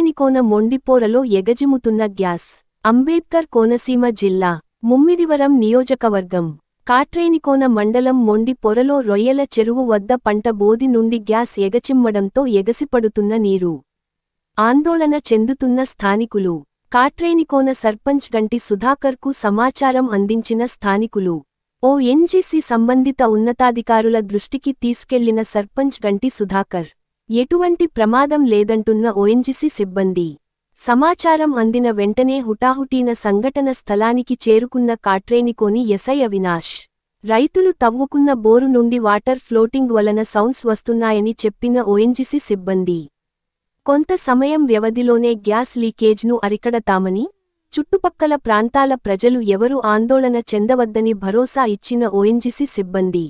కాట్రేనికోన మొండిపోరలో ఎగజిముతున్న గ్యాస్. అంబేద్కర్ కోనసీమ జిల్లా ముమ్మిడివరం నియోజకవర్గం. కాట్రేనికోన మండలం మొండి పొరలో రొయ్యల చెరువు వద్ద పంట బోది నుండి గ్యాస్ ఎగచిమ్మడంతో ఎగసిపడుతున్న నీరు. ఆందోళన చెందుతున్న స్థానికులు. కాట్రేనికోన సర్పంచ్ గంటి సుధాకర్కు సమాచారం అందించిన స్థానికులు. ఓ ఎన్జీసీ సంబంధిత ఉన్నతాధికారుల దృష్టికి తీసుకెళ్ళిన సర్పంచ్ గంటి సుధాకర్. ఎటువంటి ప్రమాదం లేదంటున్న ఓఎన్జీసీ సిబ్బంది. సమాచారం అందిన వెంటనే హుటాహుటీన సంఘటన స్థలానికి చేరుకున్న కాట్రేనికోని ఎస్ఐ అవినాష్. రైతులు తవ్వుకున్న బోరు నుండి వాటర్ ఫ్లోటింగ్ వలన సౌండ్స్ వస్తున్నాయని చెప్పిన ఓఎన్జీసీ సిబ్బంది. కొంత సమయం వ్యవధిలోనే గ్యాస్ లీకేజ్ను అరికడతామని చుట్టుపక్కల ప్రాంతాల ప్రజలు ఎవరూ ఆందోళన చెందవద్దని భరోసా ఇచ్చిన ఓఎన్జీసీ సిబ్బంది.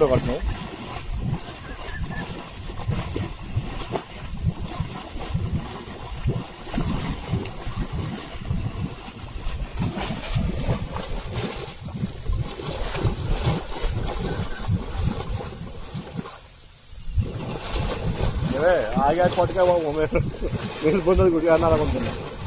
ছোটো গল্প आ गया छोट का वो मेरे मेरे बंदर गुड़िया ना रखो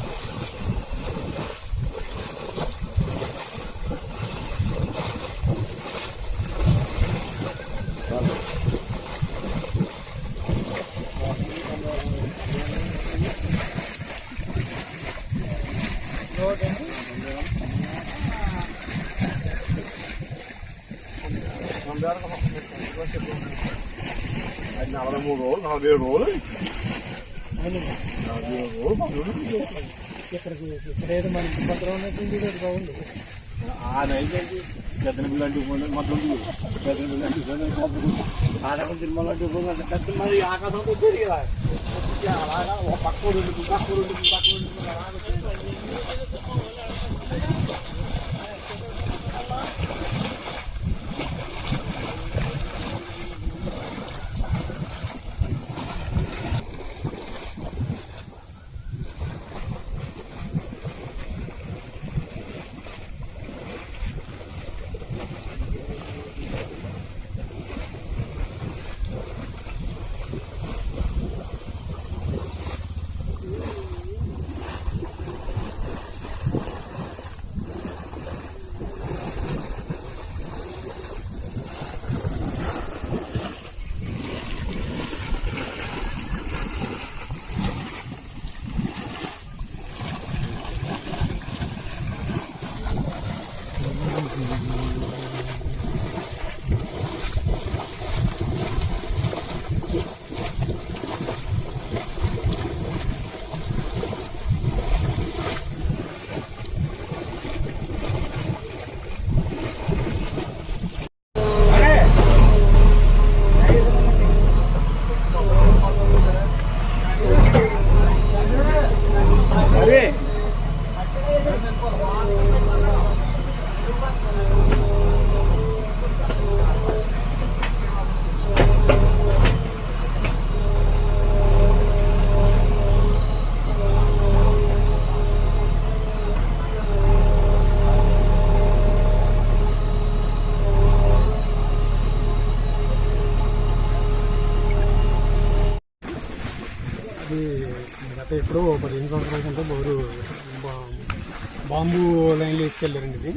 అది నలభై మూడు రోజులు నలభై ఏడు రోజులు నలభై ఏడు రోజులు ఇక్కడికి ఇక్కడ ఏదో మన భద్రం ఉన్నట్టుంది బాగుంది. ఆ నైట్ అయితే పెద్ద బిల్లు అంటే పోయింది మొత్తం పెద్ద బిల్లు అంటే పోయింది ఆడకం తిరుమల అంటే పోయింది పెద్ద మరి ఆకాశంతో తిరిగి అలాగా ఒక పక్క రెండు పక్క రెండు పక్క రెండు అలాగ అది గత ఎప్పుడో పదిహేను సంవత్సరాల కంటే బోరు బాంబు లైన్లు ఎత్తుకెళ్ళారండి ఇది.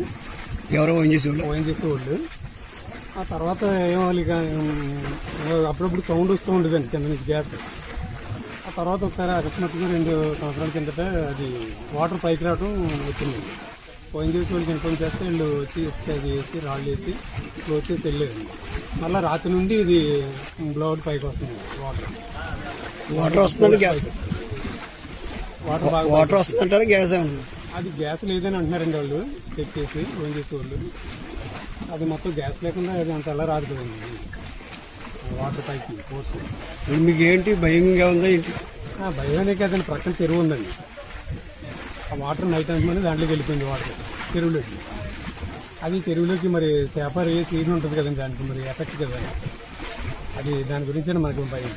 ఎవరో చేసేవాళ్ళు? ఓఎన్ చేసే వాళ్ళు ఆ తర్వాత ఏమో ఇక అప్పుడప్పుడు సౌండ్ వస్తూ ఉండేదండి కింద నుంచి గ్యాస్. ఆ తర్వాత ఒకసారి అకస్మాత్తుగా రెండు సంవత్సరాల కిందట అది వాటర్ పైకి రావడం వచ్చింది ఓఎన్ చేసే వాళ్ళకి ఇన్ఫార్మ్ చేస్తే వీళ్ళు వచ్చి అది వేసి రాళ్ళు వేసి క్లోజ్ చేసి వెళ్ళారు మళ్ళీ రాత్రి నుండి ఇది బ్లౌడ్ పైకి వస్తుంది వాటర్. వాటర్ వస్తుందంటే గ్యాస్. వాటర్ వస్తుందంటారా? గ్యాస్ అది గ్యాస్ లేదని అంటున్నారండి వాళ్ళు. చెక్ చేసి ఫోన్ చేసే వాళ్ళు అది మొత్తం గ్యాస్ లేకుండా అది అంత ఎలా రాదు కదండి. వాటర్ పైకి ఫోర్స్ మీకు ఏంటి భయంగా ఉందా ఏంటి? భయమే కదండి. ప్రక్కన చెరువు ఉందండి. ఆ వాటర్ నైట్ అంటున్నాను దాంట్లోకి వెళ్ళిపోయింది వాటర్. చెరువులోకి. అది చెరువులోకి మరి చేప ఏ సీజన్ ఉంటుంది కదండి దానికి మరి ఎఫెక్ట్ కదా. అది దాని గురించి మనకు భయం.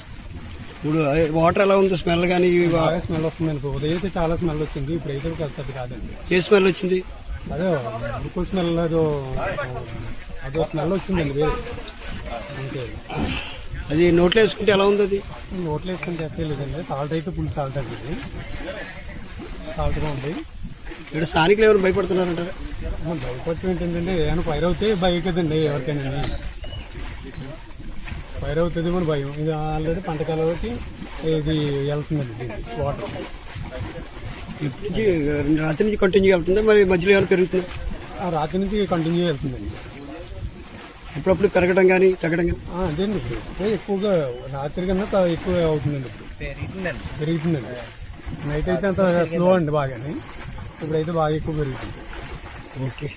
ఇప్పుడు వాటర్ ఎలా ఉంది? స్మెల్ కానీ బాగా స్మెల్ వస్తుంది అనుకో. ఉదయం అయితే చాలా స్మెల్ వచ్చింది. ఇప్పుడు అయితే కాదు కాదండి. ఏ స్మెల్ వచ్చింది? అదే ఉడుకు స్మెల్ అదో అదో స్మెల్ వచ్చిందండి వేరే. అంతే. అది నోట్లో వేసుకుంటే ఎలా ఉంది అది? నోట్లో చేస్తే లేదండి. సాల్ట్ అయితే ఫుల్ సాల్ట్ అండి ఇది. సాల్ట్గా ఉంది. ఇక్కడ స్థానికులు ఎవరు భయపడుతున్నారంటారా? భయపడటం ఏంటంటే ఏమైనా ఫైర్ అవుతే భయం కదండి ఎవరికైనా. ఫైర్ అవుతుంది మన భయం. ఇది ఆల్రెడీ పంట కాలంలోకి ఇది వెళ్తుందండి వాటర్. ఎప్పటి నుంచి రాత్రి నుంచి కంటిన్యూ వెళ్తుందా? మరి మధ్యలో ఏమైనా పెరుగుతుందా? ఆ రాత్రి నుంచి కంటిన్యూ వెళ్తుందండి. అప్పుడప్పుడు పెరగడం కానీ తగ్గడం కానీ ఆ, అదేండి ఇప్పుడు. ఇప్పుడే ఎక్కువగా రాత్రి కన్నా ఎక్కువ అవుతుందండి ఇప్పుడు. పెరుగుతుందండి. నైట్ అయితే అంత స్లో అండి బాగానే. ఇప్పుడైతే బాగా ఎక్కువ పెరుగుతుంది. ఓకే.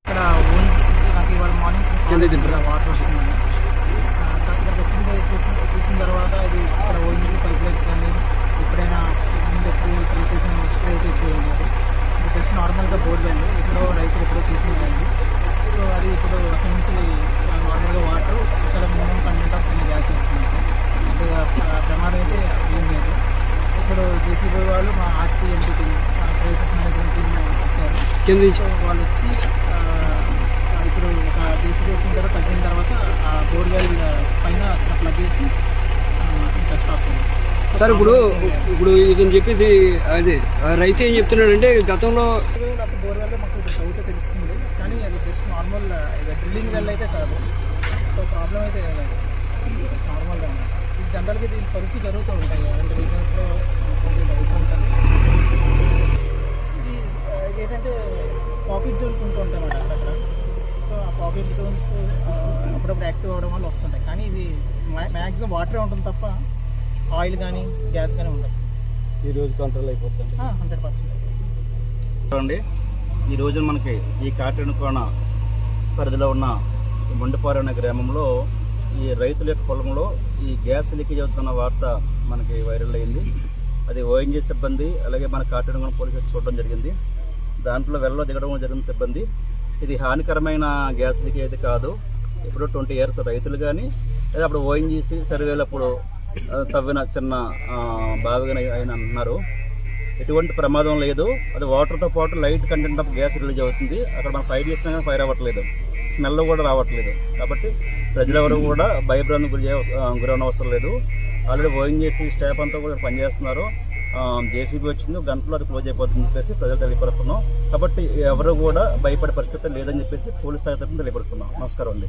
ఇక్కడ ఓఎన్జీసీ నాకు ఇవాళ మార్నింగ్? వాటర్ వచ్చింది చూసిన చూసిన తర్వాత ఇది ఇక్కడ ఓఎన్జీసీ పైప్ లైన్స్ కానీ ఎప్పుడైనా ముందు ఎక్కువ ట్రై చేసిన హిస్టరీ అయితే ఎక్కువ ఉన్నది ఇది జస్ట్ నార్మల్గా బోర్వెల్ ఎప్పుడో రైతులు ఎప్పుడో తీసిందండి సో అది ఇప్పుడు అక్కడి నుంచి నార్మల్గా వాటర్ చాలా మినిమం కంటెంట్ ఆఫ్ చిన్న గ్యాస్ వస్తుంది అంటే ప్రమాదం అయితే అసలు ఏం లేదు. ఇప్పుడు జేసీబీ వాళ్ళు మా ఆర్సీ ఎన్టీ క్రైసిస్ మేనేజ్మెంట్ టీమ్ వచ్చారు. వాళ్ళు వచ్చి ఇప్పుడు ఒక జేసీబీ వచ్చిన తర్వాత తగ్గిన తర్వాత ఆ బోర్వెల్ పైన చిన్న ప్లగ్ వేసి ఆ, ఇంకా స్టాప్ చేసేస్తాం సార్ ఇప్పుడు ఇప్పుడు ఇతను చెప్పేది అదే. రైతు ఏం చెప్తున్నాడంటే గతంలో బోర్వెల్ తెలుస్తుంది కానీ అది జస్ట్ నార్మల్ డ్రిల్లింగ్ వెల్ అయితే కాదు సో ప్రాబ్లం అయితే ఏం లేదు నార్మల్గా ఇది జనరల్గా దీని పరీక్ష జరుగుతూ ఉంటాయి రెండు రీజన్స్లో కొద్దిగా అవుతూ ఉంటుంది ఇది ఏంటంటే పాకెట్ జోన్స్ ఉంటూ ఉంటాయి అన్నమాట అక్కడ సో ఆ పాకెట్ జోన్స్ అప్పుడప్పుడు యాక్టివ్ అవ్వడం వల్ల వస్తుంటాయి కానీ ఇది మ్యాక్సిమం వాటరే ఉంటుంది తప్ప ఆయిల్ కానీ గ్యాస్ కానీ ఉండదు ఈ రోజు కంట్రోల్ అయిపోతుంది. హండ్రెడ్ పర్సెంట్ చూడండి ఈ రోజున మనకి ఈ కాటన్ కోన పరిధిలో ఉన్న మొండిపారు అనే గ్రామంలో ఈ రైతుల యొక్క పొలంలో ఈ గ్యాస్ లీకేజ్ అవుతున్న వార్త మనకి వైరల్ అయింది. అది ఓఎన్జీ సిబ్బంది అలాగే మన కాటన్ కోన పోలీసులు వచ్చి చూడడం జరిగింది. దాంట్లో వెళ్ళలో దిగడం జరిగిన సిబ్బంది. ఇది హానికరమైన గ్యాస్ లీకేజ్ అయితే కాదు. ఇప్పుడు ట్వంటీ ఇయర్స్ రైతులు కానీ లేదా అప్పుడు ఓఎన్జీసీ సర్వేలప్పుడు తవ్విన చిన్న బావిగా ఆయన అన్నారు. ఎటువంటి ప్రమాదం లేదు. అది వాటర్తో పాటు light content of gas release అవుతుంది. అక్కడ మనం ఫైర్ చేసినా కానీ ఫైర్ అవ్వట్లేదు. స్మెల్ కూడా రావట్లేదు. కాబట్టి ప్రజలెవరూ కూడా భయభ్రాంతి గురి గురవన అవసరం లేదు. ఆల్రెడీ ఓయింగ్ చేసి స్టాఫ్ అంతా కూడా పనిచేస్తున్నారు. జేసీబీ వచ్చింది. గంటలో అది క్లోజ్ అయిపోతుందని చెప్పేసి ప్రజలు తెలియపరుస్తున్నాం. కాబట్టి ఎవరు కూడా భయపడే పరిస్థితి లేదని చెప్పేసి పోలీస్ శాఖ తరఫున తెలియపరుస్తున్నాం. నమస్కారం అండి.